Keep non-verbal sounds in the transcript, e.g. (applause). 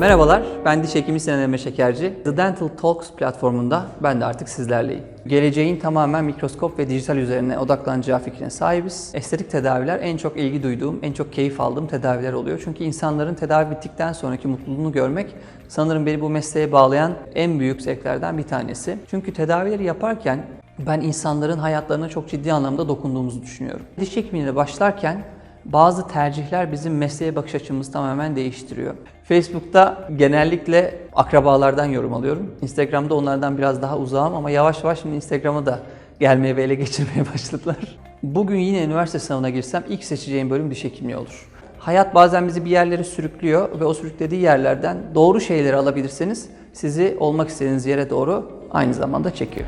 Merhabalar, ben diş hekimi Sinan Şekerci. The Dental Talks platformunda ben de artık sizlerleyim. Geleceğin tamamen mikroskop ve dijital üzerine odaklanacağı fikrine sahibiz. Estetik tedaviler en çok ilgi duyduğum, en çok keyif aldığım tedaviler oluyor. Çünkü insanların tedavi bittikten sonraki mutluluğunu görmek sanırım beni bu mesleğe bağlayan en büyük zevklerden bir tanesi. Çünkü tedavileri yaparken ben insanların hayatlarına çok ciddi anlamda dokunduğumuzu düşünüyorum. Diş hekimliğine başlarken bazı tercihler bizim mesleğe bakış açımızı tamamen değiştiriyor. Facebook'ta genellikle akrabalardan yorum alıyorum. Instagram'da onlardan biraz daha uzağım ama yavaş yavaş şimdi Instagram'a da gelmeye ve ele geçirmeye (laughs) başladılar. Bugün yine üniversite sınavına girsem ilk seçeceğim bölüm diş hekimliği olur. Hayat bazen bizi bir yerlere sürüklüyor ve o sürüklediği yerlerden doğru şeyleri alabilirseniz sizi olmak istediğiniz yere doğru aynı zamanda çekiyor.